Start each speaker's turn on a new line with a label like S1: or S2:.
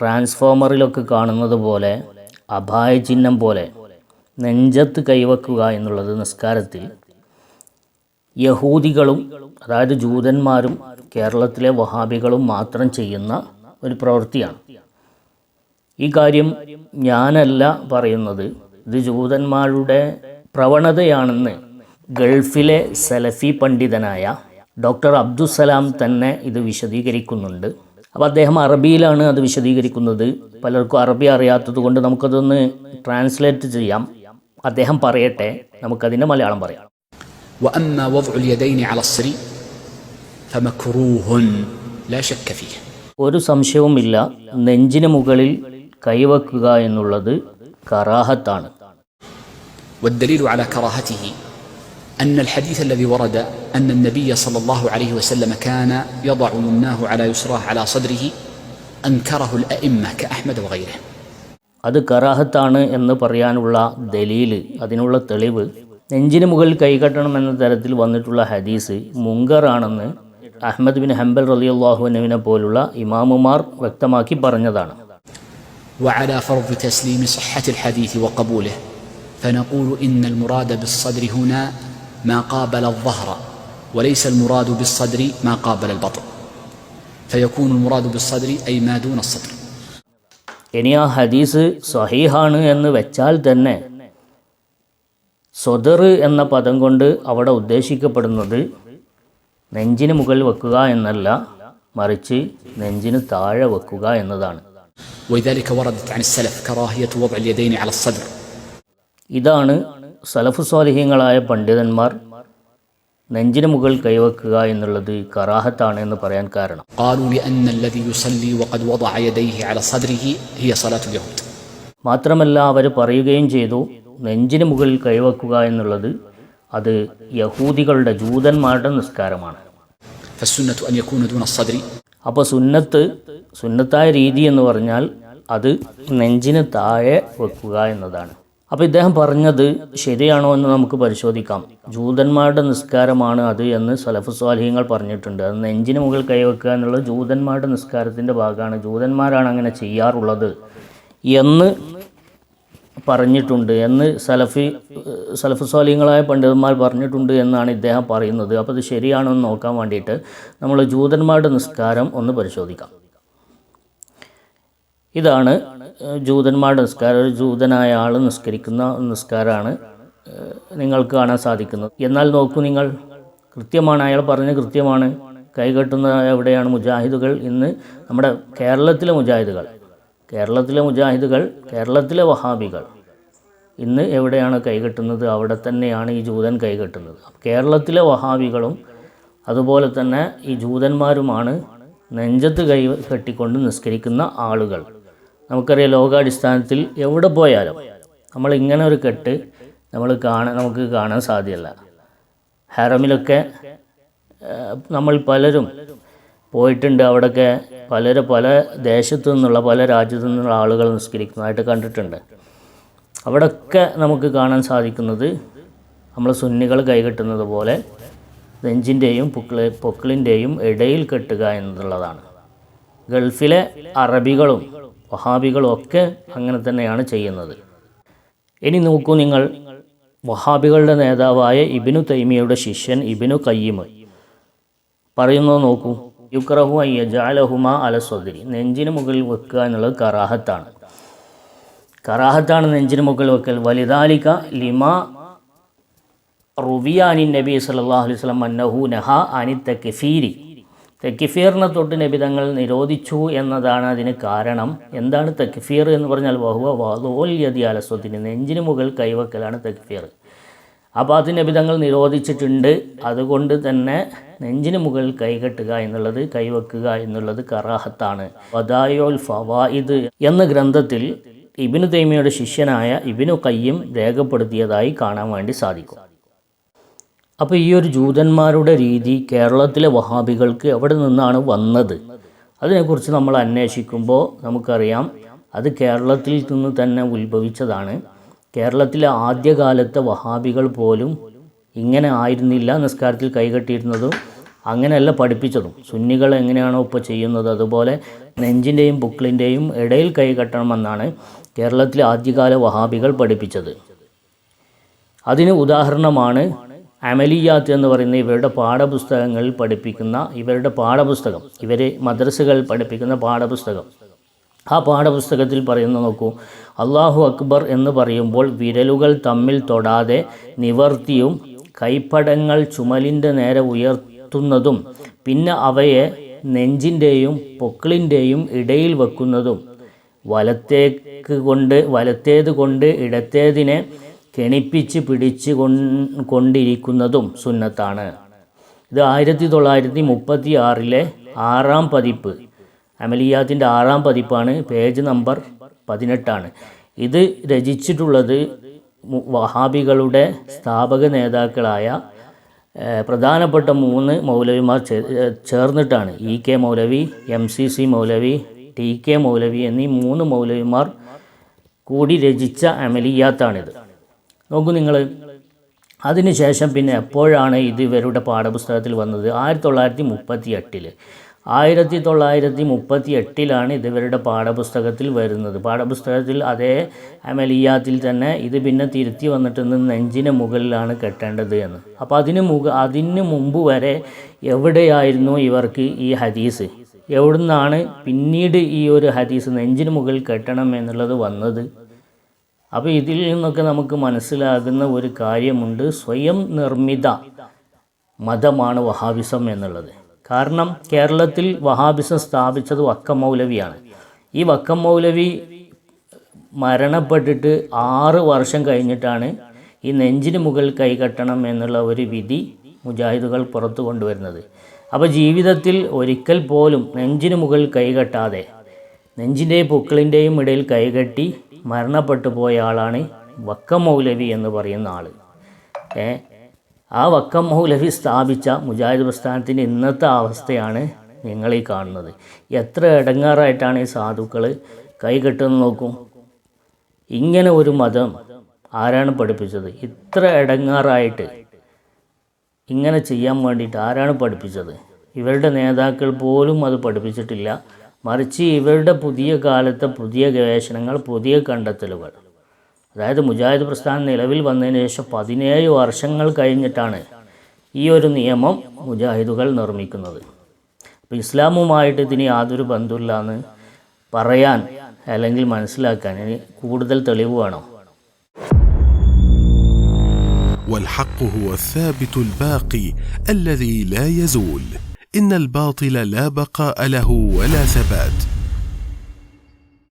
S1: ട്രാൻസ്ഫോമറിലൊക്കെ കാണുന്നത് പോലെ അപായ ചിഹ്നം പോലെ നെഞ്ചത്ത് കൈവക്കുക എന്നുള്ളത് നിസ്കാരത്തിൽ യഹൂദികളും അതായത് ജൂതന്മാരും കേരളത്തിലെ വഹാബികളും മാത്രം ചെയ്യുന്ന ഒരു പ്രവൃത്തിയാണ്. ഈ കാര്യം ഞാനല്ല പറയുന്നത്. ഇത് ജൂതന്മാരുടെ പ്രവണതയാണെന്ന് ഗൾഫിലെ സലഫി പണ്ഡിതനായ ഡോക്ടർ അബ്ദുസലാം തന്നെ ഇത് വിശദീകരിക്കുന്നുണ്ട്. അപ്പോൾ അദ്ദേഹം അറബിയിലാണ് അത് വിശദീകരിക്കുന്നത് പലർക്കും അറബി അറിയാത്തത് കൊണ്ട് നമുക്കതൊന്ന് ട്രാൻസ്ലേറ്റ് ചെയ്യാം അദ്ദേഹം പറയട്ടെ നമുക്കതിൻ്റെ മലയാളം പറയാം
S2: واما وضع اليدين على الصري فمكروه لا شك فيه
S1: ഒരു സംശയവുമില്ല നെഞ്ചിന് മുകളിൽ കൈവക്കുക എന്നുള്ളത് കറാഹത്താണ്
S2: والدليل على كراهته ان الحديث الذي ورد ان النبي صلى الله عليه وسلم كان يضع يمناه على يسراه على صدره انكره الائمه كاحمد وغيره
S1: അത് കറാഹത്താണ് എന്ന് പറയാനുള്ള ദലീല് അതിനുള്ള തെളിവ് നെഞ്ചിന് മുകളിൽ കൈകെട്ടണം എന്ന തരത്തിൽ വന്നിട്ടുള്ള ഹദീസ് മുങ്കറാണെന്ന് അഹമ്മദ് ബിൻ ഹംബൽ റലിയുള്ളാഹുവിനെ പോലുള്ള ഇമാമുമാർ വ്യക്തമാക്കി പറഞ്ഞതാണ്
S2: وعلى فرض تسليم صحه الحديث وقبوله فنقول ان المراد بالصدر هنا ما قابل الظهر وليس المراد بالصدر ما قابل البطن فيكون المراد بالصدر اي ما دون الصدر
S1: ഇനി ആ ഹദീസ് സഹീഹാണ് എന്ന് വെച്ചാൽ തന്നെ സ്വദർ എന്ന പദം കൊണ്ട് അവിടെ ഉദ്ദേശിക്കപ്പെടുന്നത് നെഞ്ചിന് മുകളിൽ വെക്കുക എന്നല്ല മറിച്ച് നെഞ്ചിന് താഴെ വെക്കുക എന്നതാണ്
S2: ولذلك وردت عن السلف كراهيه وضع اليدين على الصدر
S1: ഇതാണ് സലഫുസ്വാലിഹ്യങ്ങളായ പണ്ഡിതന്മാർ നെഞ്ചിന് മുകൾ കൈവക്കുക എന്നുള്ളത് കറാഹത്താണ് എന്ന് പറയാൻ കാരണം. മാത്രമല്ല അവർ പറയുകയും ചെയ്തു നെഞ്ചിന് മുകൾ കൈവക്കുക എന്നുള്ളത് അത് യഹൂദികളുടെ ജൂതന്മാരുടെ നിസ്കാരമാണ്. അപ്പോൾ സുന്നത്ത് സുന്നത്തായ രീതി എന്ന് പറഞ്ഞാൽ അത് നെഞ്ചിന് താഴെ വെക്കുക എന്നതാണ്. അപ്പോൾ ഇദ്ദേഹം പറഞ്ഞത് ശരിയാണോ എന്ന് നമുക്ക് പരിശോധിക്കാം. ജൂതന്മാരുടെ നിസ്കാരമാണ് അത് എന്ന് സലഫു സ്വാലിഹ്യങ്ങൾ പറഞ്ഞിട്ടുണ്ട്. അത് നെഞ്ചിന് മുകളിൽ കൈവെക്കുക എന്നുള്ളത് ജൂതന്മാരുടെ നിസ്കാരത്തിന്റെ ഭാഗമാണ്. ജൂതന്മാരാണ് അങ്ങനെ ചെയ്യാറുള്ളത് എന്ന് പറഞ്ഞിട്ടുണ്ട് എന്ന് സലഫി സലഫ് സ്വാലിഹങ്ങളായ പണ്ഡിതന്മാർ പറഞ്ഞിട്ടുണ്ട് എന്നാണ് ഇദ്ദേഹം പറയുന്നത്. അപ്പോൾ ഇത് ശരിയാണോ എന്ന് നോക്കാൻ വേണ്ടിയിട്ട് നമ്മൾ ജൂതന്മാരുടെ നിസ്കാരം ഒന്ന് പരിശോധിക്കാം. ഇതാണ് ജൂതന്മാരുടെ നിസ്കാരം. ഒരു ജൂതനായ ആൾ നിസ്കരിക്കുന്ന നിസ്കാരമാണ് നിങ്ങൾക്ക് കാണാൻ സാധിക്കുന്നത്. എന്നാൽ നോക്കൂ നിങ്ങൾ കൃത്യമാണ്. അയാൾ പറഞ്ഞ കൃത്യമാണ്. കൈകെട്ടുന്ന എവിടെയാണ് മുജാഹിദുകൾ? ഇന്ന് നമ്മുടെ കേരളത്തിലെ മുജാഹിദുകൾ. കേരളത്തിലെ മുജാഹിദുകൾ കേരളത്തിലെ വഹാബികൾ. ഇന്ന് എവിടെയാണ് കൈകെട്ടുന്നത്? അവിടെ തന്നെയാണ് ഈ ജൂതൻ കൈകെട്ടുന്നത്. കേരളത്തിലെ വഹാബികളും അതുപോലെ തന്നെ ഈ ജൂതന്മാരുമാണ് നെഞ്ചത്ത് കൈ കെട്ടിക്കൊണ്ട് നിസ്കരിക്കുന്ന ആളുകൾ. നമുക്കറിയാം ലോകാടിസ്ഥാനത്തിൽ എവിടെ പോയാലും നമ്മൾ ഇങ്ങനെ ഒരു കെട്ട് നമ്മൾ കാണാൻ നമുക്ക് കാണാൻ സാധ്യമല്ല. ഹറമിലൊക്കെ നമ്മൾ പലരും പോയിട്ടുണ്ട്. അവിടെയൊക്കെ പലരും പല ദേശത്തു നിന്നുള്ള പല രാജ്യത്തു നിന്നുള്ള ആളുകൾ നിസ്കരിക്കുന്നതായിട്ട് കണ്ടിട്ടുണ്ട്. അവിടെയൊക്കെ നമുക്ക് കാണാൻ സാധിക്കുന്നത് നമ്മൾ സുന്നികൾ കൈകെട്ടുന്നത് പോലെ നെഞ്ചിന്റെയും പൊക്കിൾ പൊക്കിളിന്റെയും ഇടയിൽ കെട്ടുക എന്നുള്ളതാണ്. ഗൾഫിലെ അറബികളും വഹാബികളും ഒക്കെ അങ്ങനെ തന്നെയാണ് ചെയ്യുന്നത്. ഇനി നോക്കൂ നിങ്ങൾ. വഹാബികളുടെ നേതാവായ ഇബിനു തൈമിയയുടെ ശിഷ്യൻ ഇബിനു കയ്യിമ് പറയുന്നത് നോക്കൂ. യുക്രഹു അയ്യജാലഹുമ അലസ്വദരി നെഞ്ചിന് മുകളിൽ വെക്കുക എന്നുള്ളത് കറാഹത്താണ്. കറാഹത്താണ് നെഞ്ചിന് മുകളിൽ വെക്കൽ. വലിദാലിക ലിമ റുവിയാനി നബി അലൈഹി വസല്ലം അന്നഹു നഹ അനി തക്ഫീരി തക്ഫീറിനെ തൊട്ട് നബി തങ്ങൾ നിരോധിച്ചു എന്നതാണ് അതിന് കാരണം. എന്താണ് തെക്കിഫീർ എന്ന് പറഞ്ഞാൽ വഹുവ വാതോൽ യതി അലസ്വത്തിന് നെഞ്ചിന് മുകൾ കൈവക്കലാണ് തെക്കിഫീർ. അപ്പോൾ അത് നബി തങ്ങൾ നിരോധിച്ചിട്ടുണ്ട്. അതുകൊണ്ട് തന്നെ നെഞ്ചിന് മുകൾ കൈകെട്ടുക എന്നുള്ളത് കൈവെക്കുക എന്നുള്ളത് കറാഹത്താണ്. വദായോൽ ഫവായിദ് എന്ന ഗ്രന്ഥത്തിൽ ഇബിനു തൈമിയുടെ ശിഷ്യനായ ഇബിനു കയ്യും രേഖപ്പെടുത്തിയതായി കാണാൻ വേണ്ടി സാധിക്കും. അപ്പോൾ ഈ ഒരു ജൂതന്മാരുടെ രീതി കേരളത്തിലെ വഹാബികൾക്ക് എവിടെ നിന്നാണ് വന്നത്. അതിനെക്കുറിച്ച് നമ്മൾ അന്വേഷിക്കുമ്പോൾ നമുക്കറിയാം അത് കേരളത്തിൽ നിന്ന് തന്നെ ഉത്ഭവിച്ചതാണ്. കേരളത്തിലെ ആദ്യകാലത്തെ വഹാബികൾ പോലും ഇങ്ങനെ ആയിരുന്നില്ല നിസ്കാരത്തിൽ കൈകെട്ടിയിരുന്നതും അങ്ങനെയല്ല പഠിപ്പിച്ചതും. സുന്നികൾ എങ്ങനെയാണോ ഇപ്പോൾ ചെയ്യുന്നത് അതുപോലെ നെഞ്ചിന്റെയും ബുക്കിളിന്റെയും ഇടയിൽ കൈ കെട്ടണമെന്നാണ് കേരളത്തിലെ ആദ്യകാല വഹാബികൾ പഠിപ്പിച്ചത്. അതിന് ഉദാഹരണമാണ് അമലിയാത്ത് എന്ന് പറയുന്ന ഇവരുടെ പാഠപുസ്തകങ്ങൾ പഠിപ്പിക്കുന്ന ഇവരുടെ പാഠപുസ്തകം ഇവർ മദ്രസകൾ പഠിപ്പിക്കുന്ന പാഠപുസ്തകം. ആ പാഠപുസ്തകത്തിൽ പറയുന്ന നോക്കൂ അള്ളാഹു അക്ബർ എന്ന് പറയുമ്പോൾ വിരലുകൾ തമ്മിൽ തൊടാതെ നിവർത്തിയും കൈപ്പടങ്ങൾ ചുമലിന്റെ നേരെ ഉയർത്തുന്നതും പിന്നെ അവയെ നെഞ്ചിന്റെയും പൊക്കിളിന്റെയും ഇടയിൽ വെക്കുന്നതും വലത്തേക്ക് കൊണ്ട് വലത്തേത് കൊണ്ട് ഇടത്തേതിനെ കെണിപ്പിച്ച് പിടിച്ച് കൊണ്ടിരിക്കുന്നതും സുന്നത്താണ്. ഇത് ആയിരത്തി തൊള്ളായിരത്തി മുപ്പത്തി ആറിലെ ആറാം പതിപ്പ്. അമലിയാത്തിന്റെ ആറാം പതിപ്പാണ്. പേജ് നമ്പർ പതിനെട്ടാണ്. ഇത് രചിച്ചിട്ടുള്ളത് വഹാബികളുടെ സ്ഥാപക നേതാക്കളായ പ്രധാനപ്പെട്ട മൂന്ന് മൗലവിമാർ ചേർന്നിട്ടാണ്. E K Moulavi M C C Moulavi T K Moulavi എന്നീ മൂന്ന് മൗലവിമാർ കൂടി രചിച്ച അമലിയാത്താണിത്. നോക്കൂ നിങ്ങൾ അതിനുശേഷം പിന്നെ എപ്പോഴാണ് ഇത് ഇവരുടെ പാഠപുസ്തകത്തിൽ വന്നത്? ആയിരത്തി തൊള്ളായിരത്തി മുപ്പത്തി എട്ടിൽ ആയിരത്തി തൊള്ളായിരത്തി മുപ്പത്തി എട്ടിലാണ് ഇത് ഇവരുടെ പാഠപുസ്തകത്തിൽ വരുന്നത്. പാഠപുസ്തകത്തിൽ അതേ അമലിയാത്തിൽ തന്നെ ഇത് പിന്നെ തിരുത്തി വന്നിട്ട് നെഞ്ചിന് മുകളിലാണ് കെട്ടേണ്ടത് എന്ന്. അപ്പോൾ അതിന് മുക അതിന് മുമ്പ് വരെ എവിടെയായിരുന്നു ഇവർക്ക് ഈ ഹദീസ്? എവിടുന്നാണ് പിന്നീട് ഈ ഒരു ഹദീസ് നെഞ്ചിന് മുകളിൽ കെട്ടണം എന്നുള്ളത് വന്നത്? അപ്പോൾ ഇതിൽ നിന്നൊക്കെ നമുക്ക് മനസ്സിലാകുന്ന ഒരു കാര്യമുണ്ട്. സ്വയം നിർമ്മിത മതമാണ് വഹാബിസം എന്നുള്ളത്. കാരണം കേരളത്തിൽ വഹാബിസം സ്ഥാപിച്ചത് വക്കം മൗലവിയാണ്. ഈ വക്കം മൗലവി മരണപ്പെട്ടിട്ട് ആറ് വർഷം കഴിഞ്ഞിട്ടാണ് ഈ നെഞ്ചിന് മുകൾ കൈകെട്ടണം എന്നുള്ള ഒരു വിധി മുജാഹിദുകൾ പുറത്തു കൊണ്ടുവരുന്നത്. അപ്പോൾ ജീവിതത്തിൽ ഒരിക്കൽ പോലും നെഞ്ചിന് മുകൾ കൈകെട്ടാതെ നെഞ്ചിന്റെയും പൊക്കിളിന്റെയും ഇടയിൽ കൈകെട്ടി മരണപ്പെട്ടു പോയ ആളാണ് വക്കം മൗലവി എന്ന് പറയുന്ന ആൾ ഏ? ആ വക്കം മൗലവി സ്ഥാപിച്ച മുജാഹിദ് പ്രസ്ഥാനത്തിന്റെ ഇന്നത്തെ അവസ്ഥയാണ് നിങ്ങൾ ഈ കാണുന്നത്. എത്ര ഇടങ്ങാറായിട്ടാണ് ഈ സാധുക്കൾ കൈകെട്ടെന്ന് നോക്കും. ഇങ്ങനെ ഒരു മതം ആരാണ് പഠിപ്പിച്ചത്? ഇത്ര ഇടങ്ങാറായിട്ട് ഇങ്ങനെ ചെയ്യാൻ വേണ്ടിയിട്ട് ആരാണ് പഠിപ്പിച്ചത്? ഇവരുടെ നേതാക്കൾ പോലും അത് പഠിപ്പിച്ചിട്ടില്ല. മറിച്ച് ഇവരുടെ പുതിയ കാലത്തെ പുതിയ ഗവേഷണങ്ങൾ പുതിയ കണ്ടെത്തലുകൾ അതായത് മുജാഹിദ് പ്രസ്ഥാനം നിലവിൽ വന്നതിന് ശേഷം പതിനേഴ് വർഷങ്ങൾ കഴിഞ്ഞിട്ടാണ് ഈ ഒരു നിയമം മുജാഹിദുകൾ നിർമ്മിക്കുന്നത് അപ്പോൾ ഇസ്ലാമുമായിട്ട് ഇതിന് യാതൊരു ബന്ധമില്ല എന്ന് പറയാൻ അല്ലെങ്കിൽ മനസ്സിലാക്കാൻ ഇനി കൂടുതൽ തെളിവ് വേണം
S3: والحق هو الثابت الباقي الذي لا يزول إن الباطل لا بقاء له ولا ثبات.